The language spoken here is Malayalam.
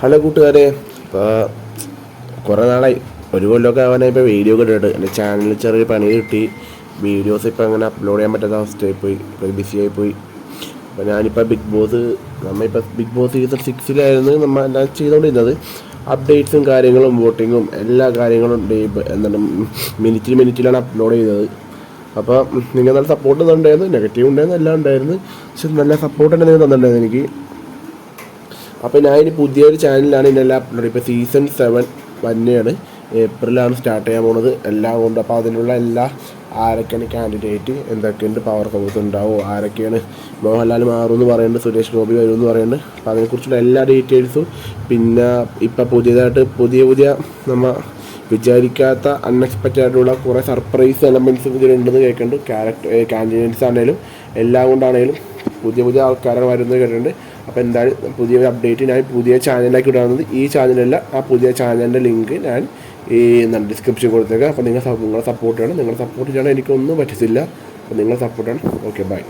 ഹലോ കൂട്ടുകാരെ. ഇപ്പോൾ കുറേ നാളായി. ഒരു കൊല്ലമൊക്കെ ആവാനായി ഇപ്പോൾ വീഡിയോ കിട്ടിയിട്ട് എന്റെ ചാനലിൽ ചെറിയ പണി കിട്ടി. വീഡിയോസ് ഇപ്പോൾ അങ്ങനെ അപ്ലോഡ് ചെയ്യാൻ പറ്റാത്ത അവസ്ഥയായി പോയി. ഇപ്പോൾ ബിസി ആയി പോയി. അപ്പോൾ ഞാനിപ്പോൾ ബിഗ് ബോസ് നമ്മളിപ്പോൾ ബിഗ് ബോസ് സീസൺ സിക്സിലായിരുന്നു നമ്മൾ എല്ലാം ചെയ്തുകൊണ്ടിരുന്നത് അപ്ഡേറ്റ്സും കാര്യങ്ങളും വോട്ടിങ്ങും എല്ലാ കാര്യങ്ങളും എന്താണ് മിനിറ്റിൽ മിനിറ്റിലാണ് അപ്ലോഡ് ചെയ്തത്. അപ്പോൾ നിങ്ങൾ നല്ല സപ്പോർട്ട് തന്നിട്ടുണ്ടായിരുന്നു. നെഗറ്റീവ് ഉണ്ടായിരുന്നു എല്ലാം ഉണ്ടായിരുന്നു. പക്ഷെ നല്ല സപ്പോർട്ട് തന്നെ നിങ്ങൾ തന്നിട്ടുണ്ടായിരുന്നു എനിക്ക്. അപ്പോൾ ഞാൻ പുതിയൊരു ചാനലിലാണ് ഇതിനെല്ലാം അപ്ലോഡ് ഇപ്പോൾ സീസൺ സെവൻ വന്നെയാണ്. ഏപ്രിലാണ് സ്റ്റാർട്ട് ചെയ്യാൻ പോണത്. എല്ലാം കൊണ്ട് അപ്പോൾ അതിനുള്ള എല്ലാ ആരൊക്കെയാണ് കാൻഡിഡേറ്റ് എന്തൊക്കെയുണ്ട് പവർ ഹൗസ് ഉണ്ടാവും ആരൊക്കെയാണ് മോഹൻലാൽ മാറുമെന്ന് പറയുന്നുണ്ട് സുരേഷ് ഗോപി വരുമെന്ന് പറയുന്നുണ്ട് അപ്പോൾ അതിനെക്കുറിച്ചുള്ള എല്ലാ ഡീറ്റെയിൽസും പിന്നെ ഇപ്പോൾ പുതിയതായിട്ട് പുതിയ പുതിയ നമ്മൾ വിചാരിക്കാത്ത അൺഎക്സ്പെക്റ്റഡ് ആയിട്ടുള്ള കുറേ സർപ്രൈസ് എലമെന്റ്സ് ഇതിലുണ്ടെന്ന് കേൾക്കുന്നുണ്ട് ക്യാരക്ടർ കാൻഡിഡേറ്റ്സ് ആണെങ്കിലും എല്ലാം കൊണ്ടാണെങ്കിലും പുതിയ പുതിയ ആൾക്കാരാണ് വരുന്നത് കേട്ടിട്ടുണ്ട്. അപ്പോൾ എന്തായാലും പുതിയ അപ്ഡേറ്റ് ഞാൻ പുതിയ ചാനലിലേക്ക് ഇടാവുന്നത് ഈ ചാനലല്ല ആ പുതിയ ചാനലിന്റെ ലിങ്ക് ഞാൻ ഈ ഡിസ്ക്രിപ്ഷൻ കൊടുത്തേക്കാം. അപ്പോൾ നിങ്ങൾ നിങ്ങളുടെ സപ്പോർട്ട് വേണം നിങ്ങളുടെ സപ്പോർട്ട് ചെയ്യണം എനിക്കൊന്നും പറ്റത്തില്ല. അപ്പോൾ നിങ്ങളുടെ സപ്പോർട്ടാണ് ഓക്കെ ബൈ